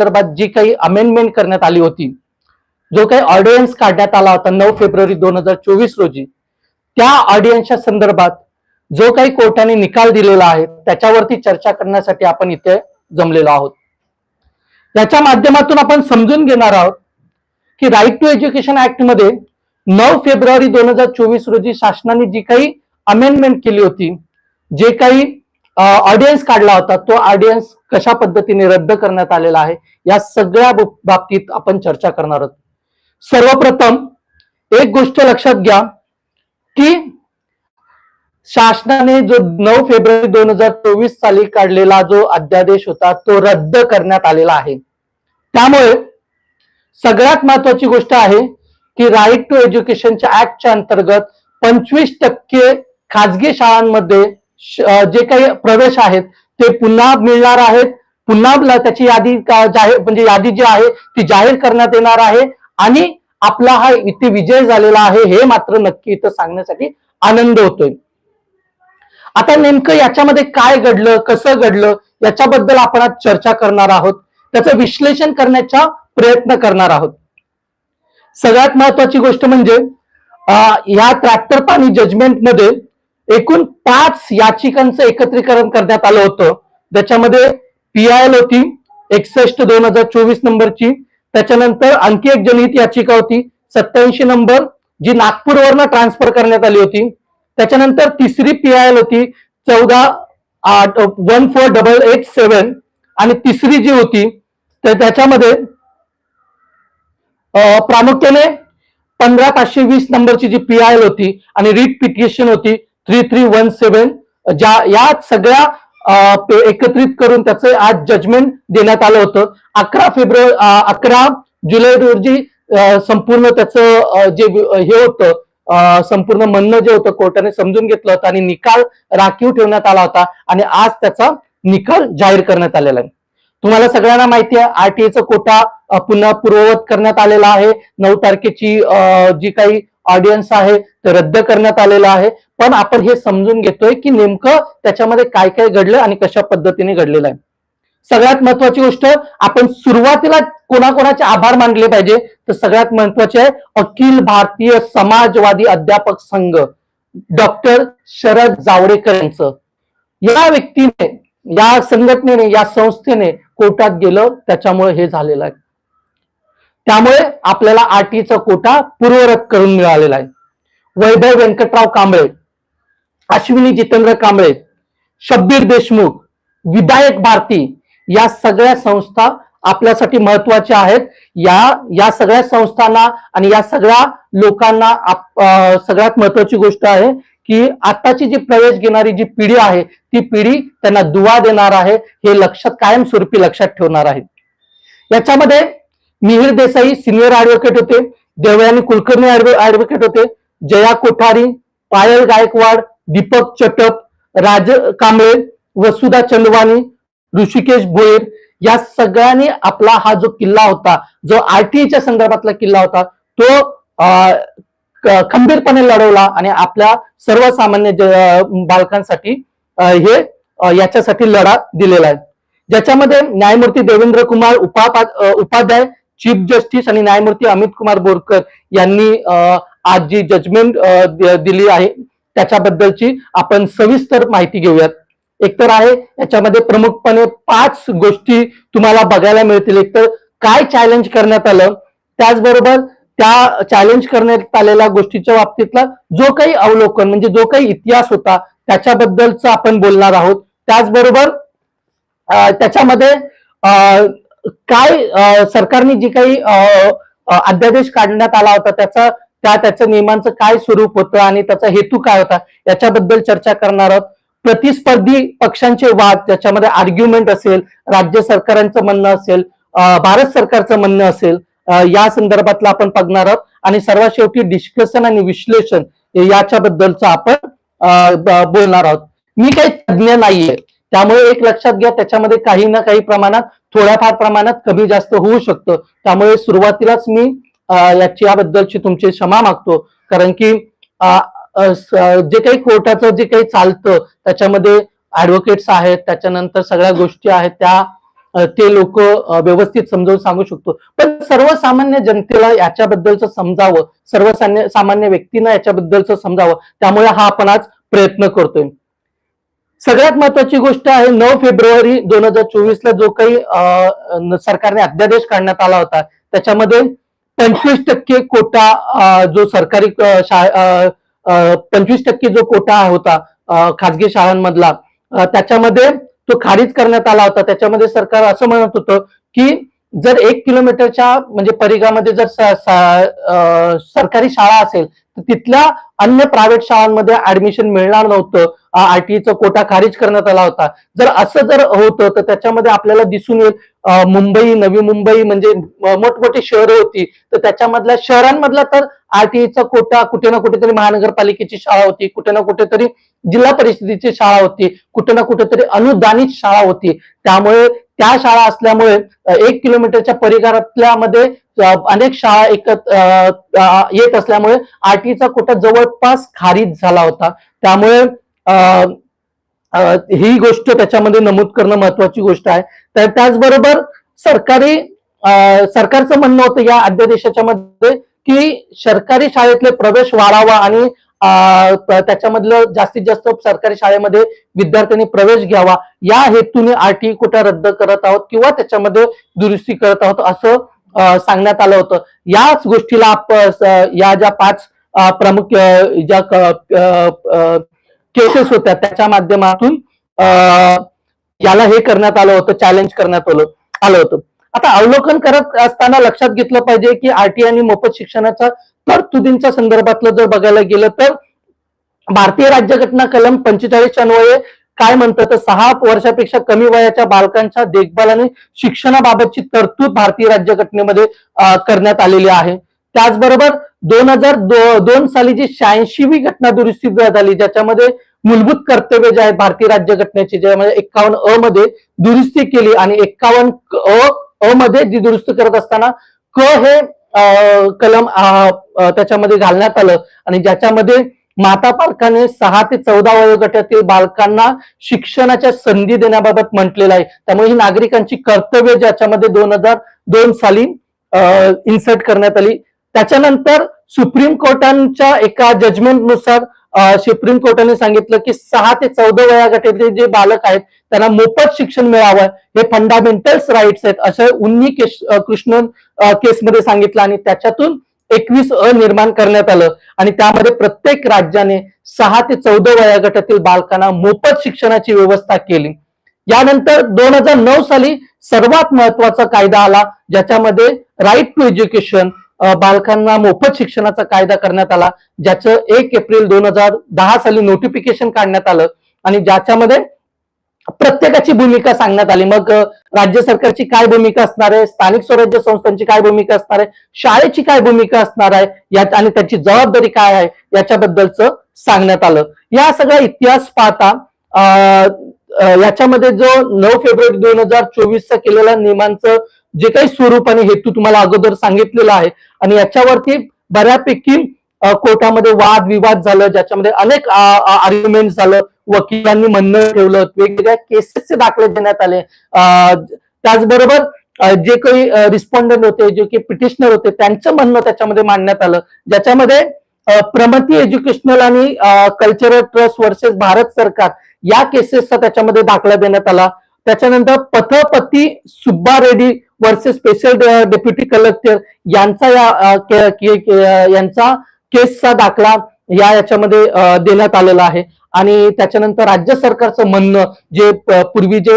संदर्भात जी काही अमेंडमेंट करण्यात आली होती जो काही ऑर्डियन्स काढण्यात आला होता नऊ फेब्रुवारी दोन हजार चोवीस रोजी त्या ऑडियन्सच्या संदर्भात जो काही कोर्टाने निकाल दिलेला आहे त्याच्यावरती चर्चा करण्यासाठी आपण इथे जमलेलो आहोत. याच्या माध्यमातून आपण समजून घेणार आहोत की राईट टू एज्युकेशन ऍक्टमध्ये नऊ फेब्रुवारी दोन हजार चोवीस रोजी शासनाने जी काही अमेंडमेंट केली होती जे काही ऑडियन्स काढला होता. तो ऑडियन्स कशा पद्धतीने रद्द करण्यात आलेला आहे या सगळ्या बाबतीत आपण चर्चा करणार आहोत. सर्वप्रथम एक गोष्ट लक्षात घ्या की शासनाने जो नऊ फेब्रुवारी दोन हजार चोवीस साली काढलेला जो अध्यादेश होता तो रद्द करण्यात आलेला आहे. त्यामुळे सगळ्यात महत्वाची गोष्ट आहे की राईट टू एज्युकेशनच्या ऍक्टच्या अंतर्गत पंचवीस टक्के खाजगी शाळांमध्ये जे काही प्रवेश आहेत ते पुन्हा मिळणार आहेत. पुन्हा त्याची यादी जाहीर म्हणजे यादी जी आहे ती जाहीर करण्यात येणार आहे. आणि आपला हा इथे विजय झालेला आहे हे मात्र नक्की इथं सांगण्यासाठी आनंद होतोय. आता नेमकं याच्यामध्ये काय घडलं कसं घडलं याच्याबद्दल आपण आज चर्चा करणार आहोत. त्याचं विश्लेषण करण्याचा प्रयत्न करणार आहोत. सगळ्यात महत्वाची गोष्ट म्हणजे ह्या या ट्रॅक्टर पाणी जजमेंटमध्ये एकूण पाच याचिकांचं एकत्रीकरण करण्यात आलं होतं. त्याच्यामध्ये पी आय एल होती एकसष्ट दोन हजार चोवीस नंबरची. त्याच्यानंतर आणखी एक जनहित याचिका होती सत्याऐंशी नंबर जी नागपूरवरनं ट्रान्सफर करण्यात आली होती. त्याच्यानंतर तिसरी पी आय एल होती चौदा one four double eight seven आणि तिसरी जी होती तर त्याच्यामध्ये प्रामुख्याने पंधरा पाचशे वीस नंबरची जी पी आय एल होती आणि रीट पिटिशन होती थ्री थ्री वन सेवन ज्या या सगळ्या एकत्रित करून त्याचं आज जजमेंट देण्यात आलं होतं. अकरा फेब्रुवारी अकरा जुलै रोजी संपूर्ण त्याचं जे हे होतं संपूर्ण म्हणणं जे होतं कोर्टाने समजून घेतलं होतं आणि निकाल राखीव ठेवण्यात आला होता आणि आज त्याचा निकाल जाहीर करण्यात आलेला आहे. तुम्हाला सगळ्यांना माहिती आहे आरटीएचा कोटा पुन्हा पूर्ववत करण्यात आलेला आहे. नऊ तारखेची जी काही ऑडियन्स आहे ते रद्द करण्यात आलेलं आहे. पण आपण हे समजून घेतोय की नेमकं त्याच्यामध्ये काय काय घडलं आणि कशा पद्धतीने घडलेलं आहे. सगळ्यात महत्वाची गोष्ट आपण सुरुवातीला कोणाकोणाचे आभार मानले पाहिजे तर सगळ्यात महत्त्वाचे आहे अखिल भारतीय समाजवादी अध्यापक संघ डॉक्टर शरद जावडेकर यांचं. या व्यक्तीने या संघटनेने या संस्थेने कोर्टात गेलं त्याच्यामुळे हे झालेलं आहे. त्यामुळे आपल्याला आरटीचा कोटा पूर्वरत करून मिळालेला आहे. वैभव व्यंकटराव कांबळे अश्विनी जितेंद्र कांबळे शब्बीर देशमुख विधायक भारती या सगळ्या संस्था आपल्यासाठी महत्त्वाच्या आहेत. या या सगळ्या संस्थांना आणि या सगळ्या लोकांना आप- सगळ्यात महत्वाची गोष्ट आहे की आताची जी प्रवेश घेणारी जी पिढी आहे ती पिढी त्यांना दुवा देणार आहे हे लक्षात कायमस्वरूपी लक्षात ठेवणार आहे. याच्यामध्ये मिहिर देसाई सिनियर ऍडव्होकेट होते देवयानी कुलकर्णी ऍडव्होकेट होते जया कोठारी पायल गायकवाड दीपक चटप राज कांबळे वसुधा चंदवानी ऋषिकेश भोईर या सगळ्यांनी आपला हा जो किल्ला होता जो आरटीच्या संदर्भातला किल्ला होता तो अं, खंबीरपणे लढवला आणि आपल्या सर्वसामान्य ज- बालकांसाठी हे याच्यासाठी लढा दिलेला आहे. ज्याच्यामध्ये न्यायमूर्ती देवेंद्र कुमार उपा उपाध्याय चीफ जस्टिस आणि न्यायमूर्ती अमित कुमार बोरकर यांनी आज जी जजमेंट दिली आहे त्याच्याबद्दलची आपण सविस्तर माहिती घेऊयात. एकतर आहे याच्यामध्ये प्रमुखपणे पाच गोष्टी तुम्हाला बघायला मिळतील. एकतर काय चॅलेंज करण्यात आलं त्याचबरोबर त्या चॅलेंज करण्यात आलेल्या गोष्टीच्या बाबतीतला जो काही अवलोकन म्हणजे जो काही इतिहास होता त्याच्याबद्दलच आपण बोलणार आहोत. त्याचबरोबर अं, त्याच्यामध्ये काय सरकारने जी काही अध्यादेश काढण्यात आला होता त्याचा त्या त्याचं नियमांचं काय स्वरूप होतं आणि त्याचा हेतू काय होता याच्याबद्दल चर्चा करणार आहोत. प्रतिस्पर्धी पक्षांचे वाद त्याच्यामध्ये आर्ग्युमेंट असेल राज्य सरकारांचं म्हणणं असेल भारत सरकारचं म्हणणं असेल या संदर्भातलं आपण बघणार आहोत. आणि सर्वात शेवटी डिस्कशन आणि विश्लेषण याच्याबद्दलचं आपण बोलणार आहोत. मी काही तज्ज्ञ नाहीये. त्यामुळे एक लक्षात घ्या त्याच्यामध्ये काही ना काही प्रमाणात थोड्याफार प्रमाणात कमी जास्त होऊ शकतं. त्यामुळे सुरुवातीलाच मी याची याबद्दलची तुमची क्षमा मागतो. कारण की जे काही कोर्टाचं जे काही चालतं त्याच्यामध्ये ऍडव्होकेट्स आहेत त्याच्यानंतर सगळ्या गोष्टी आहेत त्या ते लोक व्यवस्थित समजावून सांगू शकतो. पण सर्वसामान्य जनतेला याच्याबद्दलचं समजावं सर्वसामान्य सामान्य व्यक्तींना याच्याबद्दलचं समजावं त्यामुळे हा आपण आज प्रयत्न करतोय. सगळ्यात महत्वाची गोष्ट आहे नऊ फेब्रुवारी दोन हजार चोवीस ला जो काही अ, सरकारने अध्यादेश काढण्यात आला होता त्याच्यामध्ये पंचवीस टक्के कोटा जो सरकारी पंचवीस टक्के जो कोटा होता खाजगी शाळांमधला त्याच्यामध्ये तो खारिज करण्यात आला होता. त्याच्यामध्ये सरकार असं म्हणत होतं की जर एक किलोमीटरच्या म्हणजे परिघामध्ये जर सरकारी शाळा असेल तर तिथल्या अन्य प्रायव्हेट शाळांमध्ये ऍडमिशन मिळणार नव्हतं. आरटीईचा कोटा खारिज करण्यात आला होता. जर असं जर होतं तर त्याच्यामध्ये आपल्याला दिसून येईल मुंबई नवी मुंबई म्हणजे मोठमोठी शहरं होती. तर त्याच्यामधल्या शहरांमधला तर आरटीईचा कोटा कुठे ना कुठेतरी महानगरपालिकेची शाळा होती कुठे ना कुठेतरी जिल्हा परिषदेची शाळा होती कुठे ना कुठेतरी अनुदानित शाळा होती. त्यामुळे त्या शाळा असल्यामुळे एक किलोमीटरच्या परिघातल्या मध्ये अनेक शाळा एकत्र येत असल्यामुळे आरटीचा कोटा जवळपास खारिज झाला होता. त्यामुळे ही गोष्ट त्याच्यामध्ये नमूद करणं महत्वाची गोष्ट आहे. तर त्याचबरोबर सरकारी सरकारचं म्हणणं होतं या अध्यादेशाच्या मध्ये की सरकारी शाळेतले प्रवेश वाढावा आणि त्याच्यामधलं जास्तीत जास्त सरकारी शाळेमध्ये विद्यार्थ्यांनी प्रवेश घ्यावा. या हेतूने आरटी कोटा रद्द करत आहोत किंवा त्याच्यामध्ये दुरुस्ती करत आहोत असं सांगण्यात आलं होतं. याच गोष्टीला या ज्या पाच प्रमुख ज्या केसेस होत्या. त्याच्या माध्यमातून अ, याला हे करण्यात आलं होतं चॅलेंज करण्यात आलं आलं होतं. आता अवलोकन करत असताना लक्षात घेतलं पाहिजे की आरटी आणि मोफत शिक्षणाच्या तरतुदींच्या संदर्भातलं जर बघायला गेलं तर भारतीय राज्यघटना कलम पंचेचाळीस अन्वये काय म्हणतं? तर सहा वर्षापेक्षा कमी वयाच्या बालकांच्या देखभाल आणि शिक्षणाबाबतची तरतूद भारतीय राज्यघटनेमध्ये करण्यात आलेली आहे. त्याचबरोबर दोन हजार दोन साली जी शहाऐंशीवी घटना दुरुस्ती झाली ज्याच्यामध्ये मूलभूत कर्तव्य जे आहे भारतीय राज्यघटनेची ज्यामध्ये म्हणजे एक्कावन्न अ मध्ये दुरुस्ती केली आणि एक्कावन्न अ अ मध्ये जी दुरुस्ती करत असताना क हे कलम त्याच्यामध्ये घालण्यात आलं आणि ज्याच्यामध्ये माता पालकाने सहा ते चौदा वयोगटातील बालकांना शिक्षणाच्या संधी देण्याबाबत म्हटलेलं आहे. त्यामुळे ही नागरिकांची कर्तव्य ज्याच्यामध्ये दोन हजार दोन साली इन्सर्ट करण्यात आली. त्याच्यानंतर सुप्रीम कोर्टांच्या एका जजमेंटनुसार सुप्रीम कोर्टाने सांगितलं की सहा ते चौदा वयागटातले जे बालक आहेत त्यांना मोफत शिक्षण मिळावं. हे फंडामेंटल्स राईट्स आहेत असं उन्नी केश कृष्णन केसमध्ये सांगितलं आणि त्याच्यातून एकवीस अ निर्माण करण्यात आलं. आणि त्यामध्ये प्रत्येक राज्याने सहा ते चौदा वयागटातील बालकांना मोफत शिक्षणाची व्यवस्था केली. यानंतर दोन हजार नऊ साली सर्वात महत्त्वाचा कायदा आला ज्याच्यामध्ये राईट टू एज्युकेशन बालकांना मोफत शिक्षणाचा कायदा करण्यात आला ज्याचं एक एप्रिल दोन हजार दहा साली नोटिफिकेशन काढण्यात आलं आणि ज्याच्यामध्ये प्रत्येकाची भूमिका सांगण्यात आली. मग राज्य सरकारची काय भूमिका असणार आहे? स्थानिक स्वराज्य संस्थांची काय भूमिका असणार आहे? शाळेची काय भूमिका असणार आहे? यात आणि त्याची जबाबदारी काय आहे? याच्याबद्दलचं सांगण्यात आलं. या सगळा इतिहास पाहता अ, याच्यामध्ये जो नऊ फेब्रुवारी दोन हजार चोवीसचा केलेला नियमांचं जे काही स्वरूप आणि हेतू तुम्हाला अगोदर सांगितलेला आहे आणि याच्यावरती बऱ्यापैकी कोर्टामध्ये वाद विवाद झालं ज्याच्यामध्ये अनेक आर्ग्युमेंट झालं वकिलांनी म्हणणं ठेवलं वेगवेगळ्या केसेसचे दाखले देण्यात आले. त्याचबरोबर जे काही रिस्पॉन्डंट होते जे काही पिटिशनर होते त्यांचं म्हणणं त्याच्यामध्ये मांडण्यात आलं. ज्याच्यामध्ये प्रमती एज्युकेशनल आणि कल्चरल ट्रस्ट वर्सेस भारत सरकार या केसेसचा त्याच्यामध्ये दाखला देण्यात आला. त्याच्यानंतर Pathapati Subba Reddy versus special deputy collector यांचा या के- के- के- यांचा केसचा दाखला या याच्यामध्ये देण्यात आलेला आहे. आणि त्याच्यानंतर राज्य सरकारचं म्हणणं जे पूर्वी जे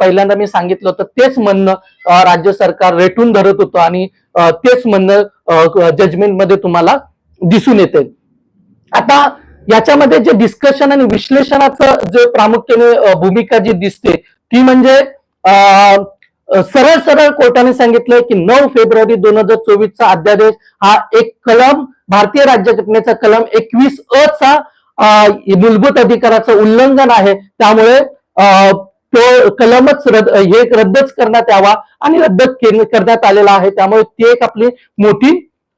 पहिल्यांदा मी सांगितलं होतं तेच म्हणणं राज्य सरकार रेटून धरत होतं आणि तेच म्हणणं जजमेंटमध्ये तुम्हाला दिसून येते. आता याच्यामध्ये जे डिस्कशन आणि विश्लेषणाचं जे प्रामुख्याने भूमिका जी दिसते ती म्हणजे अ, सरळ सरळ कोर्टाने सांगितलंय की नऊ फेब्रुवारी दोन हजार चोवीसचा अध्यादेश हा एक कलम भारतीय राज्यघटनेचा कलम एकवीस अ चा मूलभूत अधिकाराचं उल्लंघन आहे. त्यामुळे तो कलमच रद्द हे रद्दच करण्यात यावा आणि रद्द करण्यात आलेला आहे. त्यामुळे ती एक आपली मोठी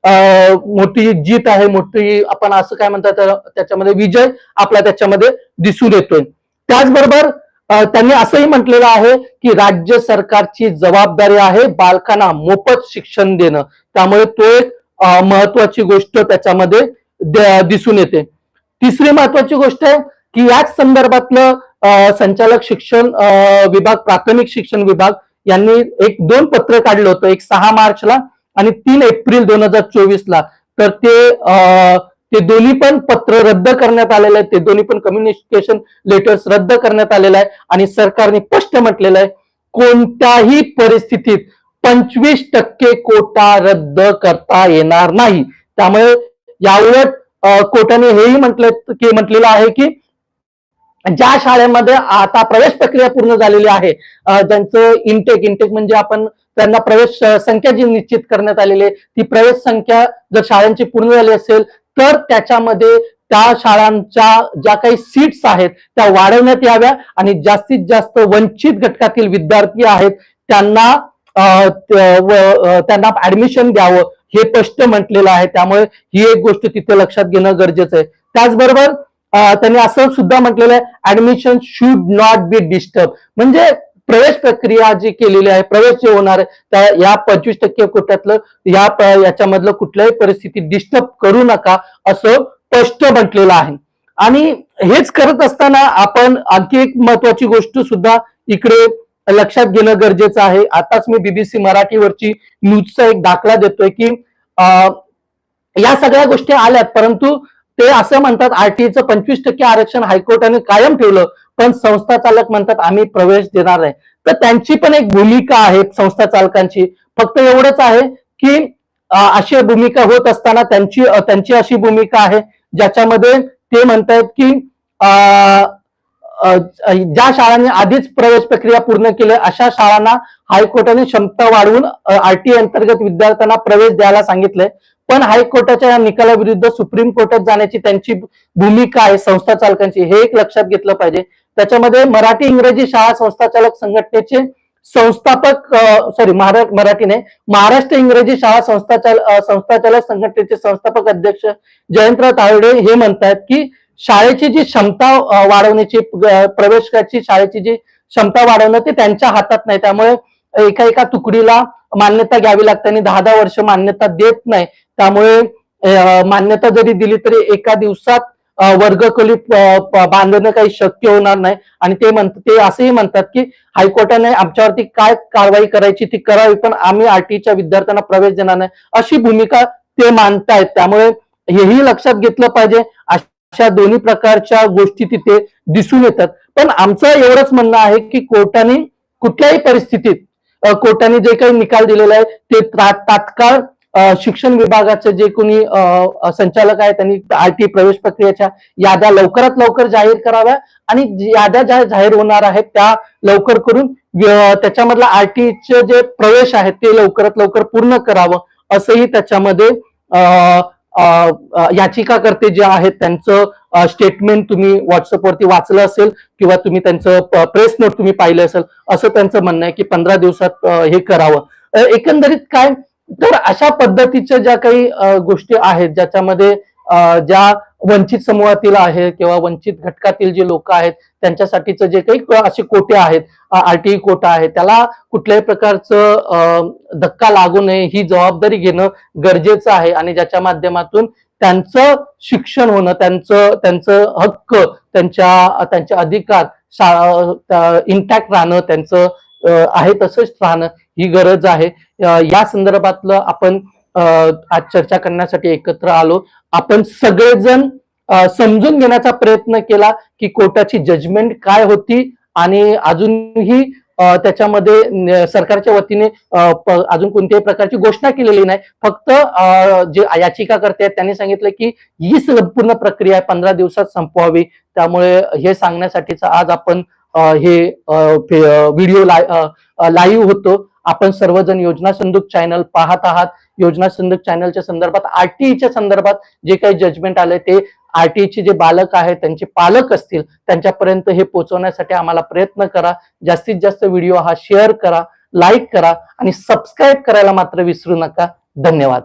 मोठी जीत आहे. मोठी आपण असं काय म्हणतात त्याच्यामध्ये विजय आपला त्याच्यामध्ये दिसून येतोय. त्याचबरोबर त्यांनी असंही म्हटलेलं आहे की राज्य सरकारची जबाबदारी आहे बालकांना मोफत शिक्षण देणं. त्यामुळे तो एक महत्वाची गोष्ट त्याच्यामध्ये दिसून येते. तिसरी महत्वाची गोष्ट आहे की याच संदर्भातलं संचालक शिक्षण विभाग प्राथमिक शिक्षण विभाग यांनी एक दोन पत्र काढलं होतं. एक सहा मार्चला आणि तीन एप्रिल दोन हजार चोवीसला. तर ते अ, ते दोन्ही पण पत्र रद्द करण्यात आलेले आहेत ते दोन्ही पण कम्युनिकेशन लेटर्स रद्द करण्यात आलेलं आहे. आणि सरकारने स्पष्ट म्हटलेलं आहे कोणत्याही परिस्थितीत पंचवीस टक्के कोटा रद्द करता येणार नाही. त्यामुळे याउलट कोटाने कोर्टाने हेही म्हटलं की म्हटलेलं आहे की ज्या शाळेमध्ये आता प्रवेश प्रक्रिया पूर्ण झालेली आहे ज्यांचं इनटेक इनटेक म्हणजे आपण त्यांना प्रवेश संख्या जी निश्चित करण्यात आलेली आहे ती प्रवेश संख्या जर शाळांची पूर्ण झाली असेल तर त्याच्यामध्ये त्या शाळांच्या ज्या काही सीट्स आहेत त्या वाढवण्यात याव्या आणि जास्तीत जास्त वंचित घटकातील विद्यार्थी आहेत त्यांना त्यांना ऍडमिशन द्यावं हे स्पष्ट म्हटलेलं आहे. त्यामुळे ही एक गोष्ट तिथे लक्षात घेणं गरजेचं आहे. त्याचबरोबर त्यांनी असं सुद्धा म्हटलेलं आहे admission should not be disturb म्हणजे प्रवेश प्रक्रिया जी केलेली आहे प्रवेश जे होणार आहे त्या या पंचवीस टक्के कोट्यातलं या याच्यामधलं कुठल्याही परिस्थितीत डिस्टर्ब करू नका असं स्पष्ट म्हटलेलं आहे. आणि हेच करत असताना आपण आणखी एक महत्वाची गोष्ट सुद्धा इकडे लक्षात घेणं गरजेचं आहे. आताच मी बीबीसी मराठीवरची न्यूजचा एक दाखला देतोय की अं, या सगळ्या गोष्टी आल्यात परंतु ते असं म्हणतात आरटीचं पंचवीस टक्के आरक्षण हायकोर्टाने कायम ठेवलं पण संस्था चालक म्हणतात आम्ही प्रवेश देणार नाही. तर त्यांची पण एक भूमिका आहे संस्था चालकांची. फक्त एवढंच आहे की अशी भूमिका होत असताना त्यांची त्यांची अशी भूमिका आहे ज्याच्यामध्ये ते म्हणतायत की अं, ज्या शाळांनी आधीच प्रवेश प्रक्रिया पूर्ण केली अशा शाळांना हायकोर्टाने क्षमता वाढवून आरटीए अंतर्गत विद्यार्थ्यांना प्रवेश द्यायला सांगितलंय. पण हायकोर्टाच्या या निकालाविरुद्ध सुप्रीम कोर्टात जाण्याची त्यांची भूमिका आहे संस्था चालकांची हे एक लक्षात घेतलं पाहिजे. त्याच्यामध्ये मराठी इंग्रजी शाळा संस्था चालक संघटनेचे संस्थापक सॉरी मराठीने महाराष्ट्र इंग्रजी शाळा संस्थाचाल संस्थाचालक संघटनेचे संस्थापक अध्यक्ष जयंतराव तावडे हे म्हणतात की शाळेची जी क्षमता वाढवण्याची प्रवेशाची शाळेची जी क्षमता वाढवणं ते त्यांच्या हातात नाही. त्यामुळे एका एका तुकडीला मान्यता घ्यावी लागते आणि दहा दहा वर्ष मान्यता देत नाही. त्यामुळे मान्यता जरी दिली तरी एका दिवसात वर्गकली वर्गखोली बांधणं काही शक्य होणार नाही. आणि ते म्हणतात ते असंही म्हणतात की हायकोर्टाने आमच्यावरती काय कारवाई करायची ती करावी पण आम्ही आरटीच्या विद्यार्थ्यांना प्रवेश देणार नाही अशी भूमिका ते मानतायत त्यामुळे हेही लक्षात घेतलं पाहिजे. अशा दोन्ही प्रकारच्या गोष्टी तिथे दिसून येतात. पण आमचं एवढंच म्हणणं आहे की कोर्टाने कुठल्याही परिस्थितीत कोर्टाने जे काही निकाल दिलेला आहे ते तात्काळ शिक्षण विभागाचे जे कोणी संचालक आहे त्यांनी आरटी प्रवेश प्रक्रियेच्या याद्या लवकरात लवकर जाहीर कराव्या आणि याद्या ज्या जाहीर होणार आहेत त्या लवकर करून त्याच्यामधला आरटीचे जे प्रवेश आहेत ते लवकरात लवकर पूर्ण करावं असंही त्याच्यामध्ये याचिकाकर्ते जे आहेत त्यांचं स्टेटमेंट तुम्ही व्हॉट्सअपवरती वाचलं असेल किंवा तुम्ही त्यांचं प्रेस नोट तुम्ही पाहिलं असेल असं त्यांचं म्हणणं आहे की पंधरा दिवसात हे करावं. एकंदरीत काय? तर अशा पद्धतीच्या ज्या काही गोष्टी आहेत ज्याच्यामध्ये ज्या वंचित समूहातील आहे किंवा वंचित घटकातील जे लोक आहेत त्यांच्यासाठीचं जे काही असे कोटे आहेत आरटीई कोटा आहे त्याला कुठल्याही प्रकारचं धक्का लागू नये ही जबाबदारी घेणं गरजेचं आहे. आणि ज्याच्या माध्यमातून त्यांचं शिक्षण होणं त्यांचं त्यांचं हक्क त्यांच्या त्यांचे अधिकार शाळा इंटॅक्ट राहणं त्यांचं आहे तसंच राहणं ही गरज आहे. या संदर्भातलं आपण आज चर्चा करण्यासाठी एकत्र आलो. आपण सगळेजण समजून घेण्याचा प्रयत्न केला की कोर्टाची जजमेंट काय होती आणि अजूनही त्याच्यामध्ये सरकारच्या वतीने अजून कोणत्याही प्रकारची घोषणा केलेली नाही. फक्त जे याचिकाकर्ते आहेत त्यांनी सांगितलं की ही संपूर्ण प्रक्रिया पंधरा दिवसात संपवावी. त्यामुळे हे सांगण्यासाठीच आज आपण हे व्हिडिओ लाईव्ह होतो. आपण सर्वजण योजना संदूक चॅनल पाहत आहात. योजना संदूक चॅनलच्या संदर्भात आरटीईच्या संदर्भात जे काही जजमेंट आले ते आरटीईचे जे बालक आहेत त्यांचे पालक असतील त्यांच्यापर्यंत हे पोहोचवण्यासाठी आम्हाला प्रयत्न करा. जास्तीत जास्त व्हिडिओ हा शेअर करा लाईक करा आणि सबस्क्राईब करायला मात्र विसरू नका. धन्यवाद.